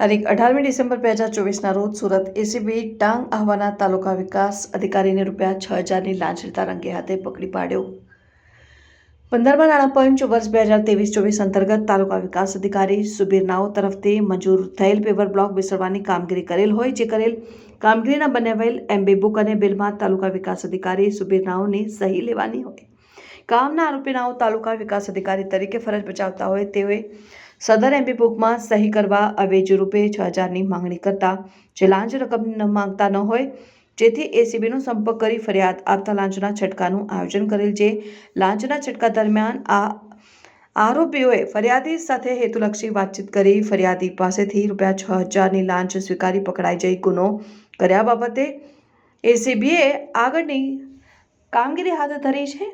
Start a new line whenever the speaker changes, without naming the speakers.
તારીખ અઢારમી ડિસેમ્બર બે હજાર ચોવીસના રોજ સુરત એસીબી ટાંગ આહવાના તાલુકા વિકાસ અધિકારીને રૂપિયા છ હજારની લાંચ લેતા રંગે હાથે પકડી પાડ્યો. પંદરમા નાણાં પંચ વર્ષ બે હજાર ત્રેવીસ ચોવીસ અંતર્ગત તાલુકા વિકાસ અધિકારી સુબીર નાઓ તરફથી મંજૂર થયેલ પેવર બ્લોક વિસરવાની કામગીરી કરેલ હોય જે કરેલ કામગીરીના બનાવેલ એમબી બુક અને બિલમાં તાલુકા વિકાસ અધિકારી સુબીર નાઓની સહી લેવાની હોય. કામના આરોપી નાઓ તાલુકા વિકાસ અધિકારી તરીકે ફરજ બજાવતા હોય તેઓએ સદર એમબી બુકમાં સહી કરવા અવેજ રૂપે છ હજારની માંગણી કરતા જે લાંચ રકમ ન માંગતા ન હોય, જેથી એસીબીનો સંપર્ક કરી ફરિયાદ આપતા લાંચના છટકાનું આયોજન કરેલ જે લાંચના છટકા દરમિયાન આ આરોપીઓએ ફરિયાદી સાથે હેતુલક્ષી વાતચીત કરી ફરિયાદી પાસેથી રૂપિયા છ હજારની લાંચ સ્વીકારી પકડાઈ જઈ ગુનો કર્યા બાબતે એસીબીએ આગળની કામગીરી હાથ ધરી છે.